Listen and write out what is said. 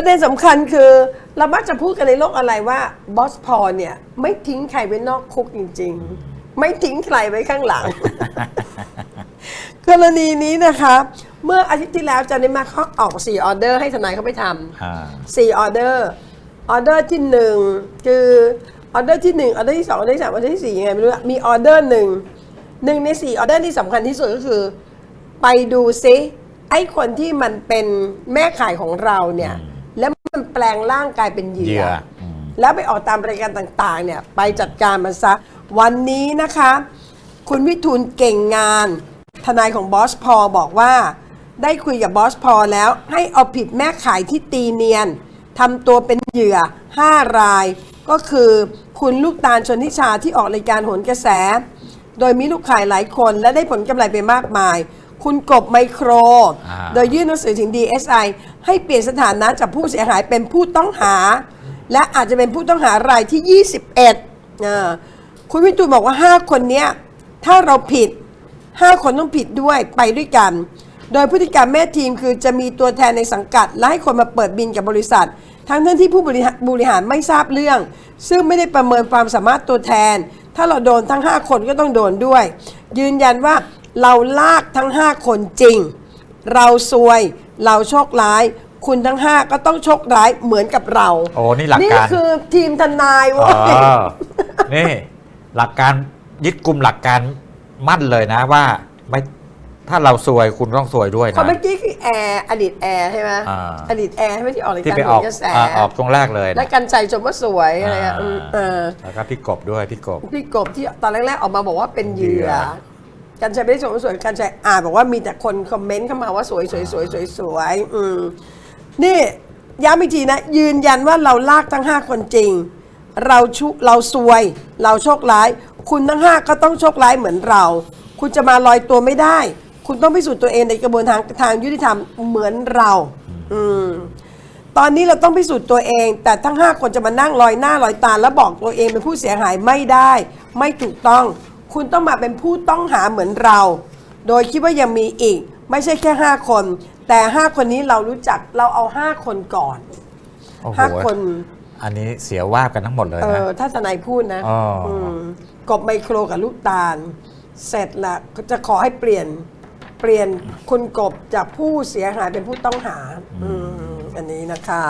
ประเด็นสำคัญคือเรามักจะพูดกันในโลกอะไรว่าบอสพอลเนี่ยไม่ทิ้งใครไว้นอกคุกจริง ๆ ไม่ทิ้งใครไว้ข้างหลัง กรณีนี้นะคะ เมื่ออาทิตย์ที่แล้วจำได้ไหมาเขาออก4ออเดอร์ให้ทนายเขาไปทำอ่าสี่ออเดอร์ออเดอร์ที่หนึ่งคือออเดอร์ที่หนึ่งออเดอร์ที่สองออเดอร์ที่สามออเดอร์ที่สี่ยังไงไม่รู้อะมีออเดอร์หนึ่งหนึ่งในสี่ออเดอร์ที่สำคัญที่สุดก็คือ ไปดูซิไอ้คนที่มันเป็นแม่ขายของเราเนี่ยแล้ว มันแปลงร่างกายเป็นเหเหยื่ยื่อออืมแล้วไปออกตามรายการต่างๆ เนี่ยไปจัดการมันซะ วันนี้นะคะ คุณวิทูลเก่งงาน ทนายของบอสพอบอกว่า ได้คุยกับบอสพอแล้ว ให้เอาผิดแม่ขายที่ตีเนียนทำตัวเป็นเหยื่อ 5 ราย ก็คือคุณลูกตาลชนทิชาที่ออกรายการโหนกระแส โดยมีลูกขายหลายคนและได้ผลกำไรไปมากมาย คุณกบไมโคร อ่า โดยยื่นหนังสือถึง DSI ให้เปลี่ยนสถานะจากผู้เสียหายเป็นผู้ต้องหา และอาจจะเป็นผู้ต้องหารายที่ 21อ่าคุณวิทูลบอกว่า 5 คนเนี้ยถ้าเราผิด 5 คนต้องผิดด้วยไปด้วยกัน โดยพฤติกรรมแม่ทีมคือจะมีตัวแทนในสังกัด และให้คนมาเปิดบินกับบริษัท ทั้งท่านที่ผู้บริหารบริหารไม่ทราบเรื่อง ซึ่งไม่ได้ประเมินความสามารถตัวแทน ถ้าเราโดนทั้ง 5 คนก็ต้องโดนด้วย ยืนยันว่า เราลากทั้ง 5 คนจริง เราซวย เราโชคร้าย คุณทั้ง 5 ก็ต้องโชคร้ายเหมือนกับเรา โอ้นี่หลักนี่การคือทีมทนายอ๋เว้อยนี่หลักการยึดกลุ่มหลักการมั่นเลยนะว่าไม่ถ้าเราซวยคุณต้องซวยด้วยคนนะ เมื่อกี้คือแอร์อดีตแอร์ใช่ไหมอ่า อดีตแอร์ใช่ไหมที่ออกรายที่การไปโหออนกกระแสอ่าออกตรงแรกเลยและนะกันใจชมว่าสวยอะไรอะอ่าอืมเออ แล้วก็พี่กบด้วยพี่กบ พี่กบที่ตอนแรกๆออกมาบอกว่าเป็นเหยื่อ เหยื่อ กันชัยไม่ได้ชมว่าสวยกันชัยอ่านบอกว่ามีแต่คนคอมเมนต์เข้ามาว่าสวยสวยสวยสวยสวยอืมนี่ย้ำอีกทีนะ ยืนยันว่าเราลากทั้ง 5 คนจริง เราชุเราซวย เราโชคร้าย คุณทั้ง 5 ก็ต้องโชคร้ายเหมือนเรา คุณจะมาลอยตัวไม่ได้ คุณต้องพิสูจน์ตัวเองในกระบวนทางทางยุติธรรมเหมือนเรา อืมตอนนี้เราต้องพิสูจน์ตัวเอง แต่ทั้ง 5 คนจะมานั่งลอยหน้าลอยตา แล้วบอกตัวเองเป็นผู้เสียหายไม่ได้ ไม่ถูกต้อง คุณต้องมาเป็นผู้ต้องหาเหมือนเรา โดยคิดว่ายังมีอีก ไม่ใช่แค่ 5 คน แต่ 5 คนนี้เรารู้จักเราเอา 5 คนก่อน โอ้โห5 คนอันนี้เสียว่าบกันทั้งหมดเลยเอนะ อถ้าทนายพูดนะอ๋ออื มกบไมโครกับลูกตาล เสร็จละก็จะขอให้เปลี่ยนเปลี่ยนคุณกบจากผู้เสียหายเป็นผู้ต้องหาอืมอันนี้นะคะ